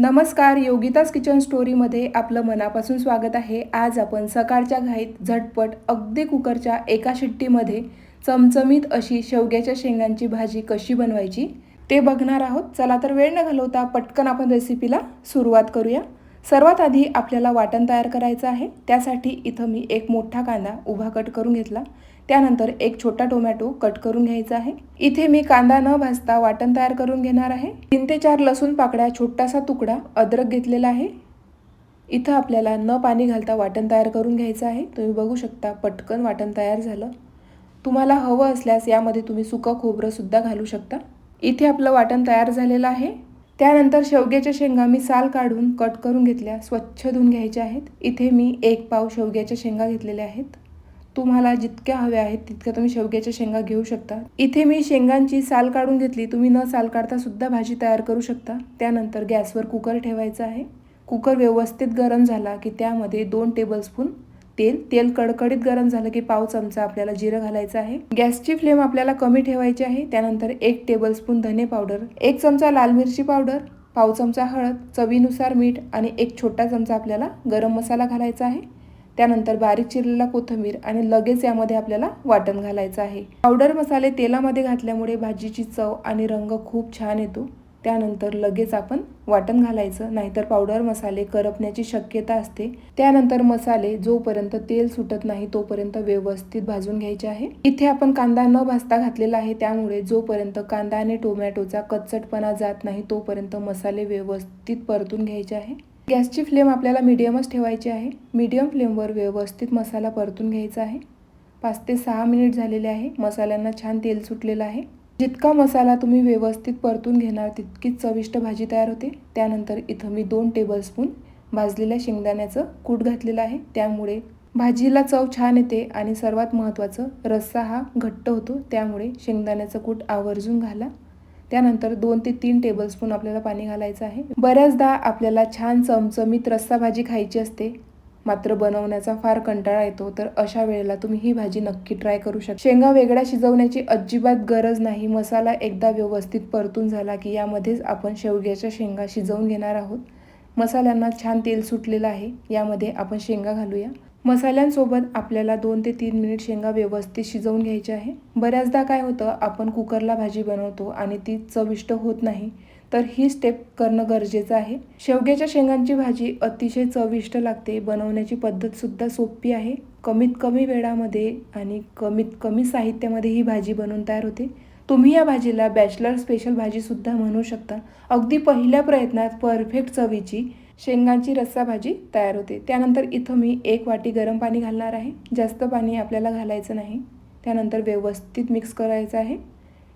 नमस्कार योगितास किचन स्टोरीमध्ये आपलं मनापासून स्वागत आहे. आज आपण सकाळच्या घाईत झटपट अगदी कुकरच्या एका शिट्टीमध्ये चमचमीत अशी शेवग्याच्या शेंगांची भाजी कशी बनवायची ते बघणार आहोत. चला तर वेळ न घालवता पटकन आपण रेसिपीला सुरुवात करूया. सर्वात आधी आपल्याला वाटण तयार करायचं आहे. त्यासाठी इथं मी एक मोठा कांदा उभा कट करून घेतला. त्यानंतर एक छोटा टोमॅटो कट करून घ्यायचा आहे. इथे मी कांदा न भाजता वाटण तयार करून घेणार आहे. तीन ते चार लसूण पाकड्या छोटासा तुकडा अद्रक घेतलेला आहे. इथं आपल्याला न पाणी घालता वाटण तयार करून घ्यायचं आहे. तुम्ही बघू शकता पटकन वाटण तयार झालं. तुम्हाला हवं असल्यास यामध्ये तुम्ही सुकं खोबरंसुद्धा घालू शकता. इथे आपलं वाटण तयार झालेलं आहे. त्यानंतर शेवग्याच्या शेंगा मी साल काढून कट करून घेतल्या. स्वच्छ धुवून घ्यायच्या आहेत. इथे मी एक पाव शेवग्याच्या शेंगा घेतलेल्या आहेत. तुम्हाला जितक्या हव्या आहेत तितक्या तुम्ही शेवग्याच्या शेंगा घेऊ शकता. इथे मी शेंगांची साल काढून घेतली. तुम्ही न साल काढता सुद्धा भाजी तयार करू शकता. त्यानंतर गॅसवर कुकर ठेवायचा आहे. कुकर व्यवस्थित गरम झाला की त्यामध्ये दोन टेबलस्पून तेल तेल कडकडीत गरम झालं की पाव चमचा आपल्याला जिरं घालायचं आहे. गॅसची फ्लेम आपल्याला कमी ठेवायची आहे. त्यानंतर एक टेबलस्पून धने पावडर एक चमचा लाल मिरची पावडर पाव चमचा हळद चवीनुसार मीठ आणि एक छोटा चमचा आपल्याला गरम मसाला घालायचा आहे. त्यानंतर बारीक चिरलेला कोथिंबीर आणि लगेच यामध्ये आपल्याला वाटण घालायचं आहे. पावडर मसाले तेलामध्ये घातल्यामुळे भाजीची चव आणि रंग खूप छान येतो. त्यानंतर लगेच आपण वाटण घालायचं नाहीतर पावडर मसाले करपण्याची शक्यता असते. त्यानंतर मसाले जोपर्यंत तेल सुटत नाही तोपर्यंत व्यवस्थित भाजून घ्यायचे आहे. इथे आपण कांदा न भाजता घातलेला आहे त्यामुळे जोपर्यंत कांदा आणि टोमॅटोचा कच्चटपणा जात नाही तोपर्यंत मसाले व्यवस्थित परतून घ्यायचे आहे. गॅसची फ्लेम आपल्याला मीडियमच ठेवायची आहे. मीडियम फ्लेमवर व्यवस्थित मसाला परतून घ्यायचा आहे. पाच ते सहा मिनिट झालेले आहे. मसाल्यांना छान तेल सुटलेलं आहे. जितका मसाला तुम्ही व्यवस्थित परतून घेणार तितकीच चविष्ट भाजी तयार होते. त्यानंतर इथं मी दोन टेबलस्पून भाजलेल्या शेंगदाण्याचं कूट घातलेलं आहे. त्यामुळे भाजीला चव छान येते आणि सर्वात महत्त्वाचं रस्सा हा घट्ट होतो. त्यामुळे शेंगदाण्याचं कूट आवर्जून घाला. त्यानंतर दोन ते तीन टेबलस्पून आपल्याला पाणी घालायचं आहे. बऱ्याचदा आपल्याला छान चमचमीत रस्सा भाजी खायची असते मात्र बनवण्याचा फार कंटाळा येतो तर अशा वेळेला तुम्ही ही भाजी नक्की ट्राय करू शकता. शेंगा वेगळ्या शिजवण्याची अजिबात गरज नाही. मसाला एकदा व्यवस्थित परतून झाला की यामध्येच आपण शेवग्याच्या शेंगा शिजवून घेणार आहोत. मसाल्यांना छान तेल सुटलेलं आहे यामध्ये आपण शेंगा घालूया. मसाल्यांसोबत आपल्याला दोन ते तीन मिनिट शेंगा व्यवस्थित शिजवून घ्यायच्या आहे. बऱ्याचदा काय होतं आपण कुकरला भाजी बनवतो आणि ती चविष्ट होत नाही तर ही स्टेप करणं गरजेचं आहे. शेवग्याच्या शेंगांची भाजी अतिशय चविष्ट लागते बनवण्याची पद्धतसुद्धा सोपी आहे. कमीत कमी वेळामध्ये आणि कमीत कमी साहित्यामध्ये ही भाजी बनवून तयार होते. तुम्ही या भाजीला बॅचलर स्पेशल भाजीसुद्धा म्हणू शकता. अगदी पहिल्या प्रयत्नात परफेक्ट चवीची शेंगांची रस्सा भाजी तयार होते. त्यानंतर इथं मी एक वाटी गरम पाणी घालणार आहे. जास्त पाणी आपल्याला घालायचं नाही. त्यानंतर व्यवस्थित मिक्स करायचं आहे.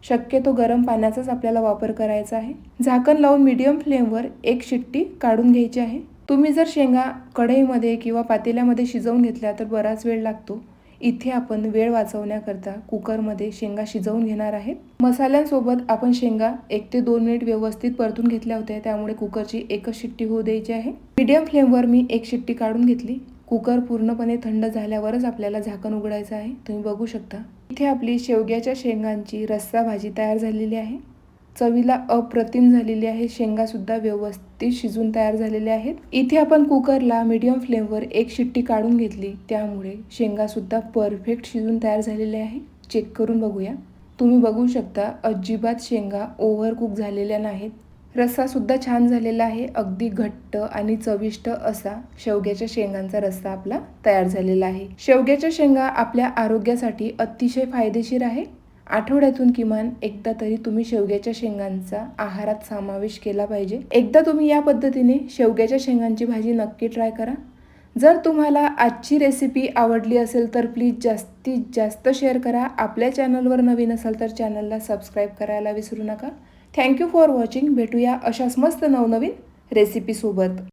शक्यतो गरम पाण्याचाच आपल्याला वापर करायचा आहे. झाकण लावून मीडियम फ्लेमवर एक शिट्टी काढून घ्यायची आहे. तुम्ही जर शेंगा कढईमध्ये किंवा पातेल्यामध्ये शिजवून घेतल्या तर बराच वेळ लागतो. इथे आपण वेळ वाचवण्याकरता कुकरमध्ये शेंगा शिजवून घेणार आहेत. मसाल्यांसोबत आपण शेंगा एक ते दोन मिनिट व्यवस्थित परतून घेतल्या होत्या त्यामुळे कुकरची एकच शिट्टी होऊ द्यायची आहे. मीडियम फ्लेमवर मी एक शिट्टी काढून घेतली. कुकर पूर्णपणे थंड झाल्यावरच आपल्याला झाकण उघडायचं आहे. तुम्ही बघू शकता. इथे आपली शेवग्याच्या शेंगांची रस्सा भाजी तयार झालेली आहे. चवीला अप्रतिम झालेली आहे. शेंगासुद्धा व्यवस्थित शिजून तयार झालेले आहेत. इथे आपण कुकरला मीडियम फ्लेमवर एक शिट्टी काढून घेतली. त्यामुळे शेंगासुद्धा परफेक्ट शिजून तयार झालेले आहे. चेक करून बघूया. तुम्ही बघू शकता अजिबात शेंगा ओव्हर कुक झालेल्या नाहीत. रस्सासुद्धा छान झालेला आहे. अगदी घट्ट आणि चविष्ट असा शेवग्याच्या शेंगांचा रस्सा आपला तयार झालेला आहे. शेवग्याच्या शेंगा आपल्या आरोग्यासाठी अतिशय फायदेशीर आहे. आठवड्यातून किमान एकदा तरी तुम्ही शेवग्याच्या शेंगांचा आहारात समावेश केला पाहिजे. एकदा तुम्ही या पद्धतीने शेवग्याच्या शेंगांची भाजी नक्की ट्राय करा. जर तुम्हाला आजची रेसिपी आवडली असेल तर प्लीज जास्तीत जास्त शेअर करा. आपल्या चॅनलवर नवीन असाल तर चॅनलला सबस्क्राईब करायला विसरू नका. Thank you for watching. भेटूया अशाच मस्त नवनवीन रेसिपीसोबत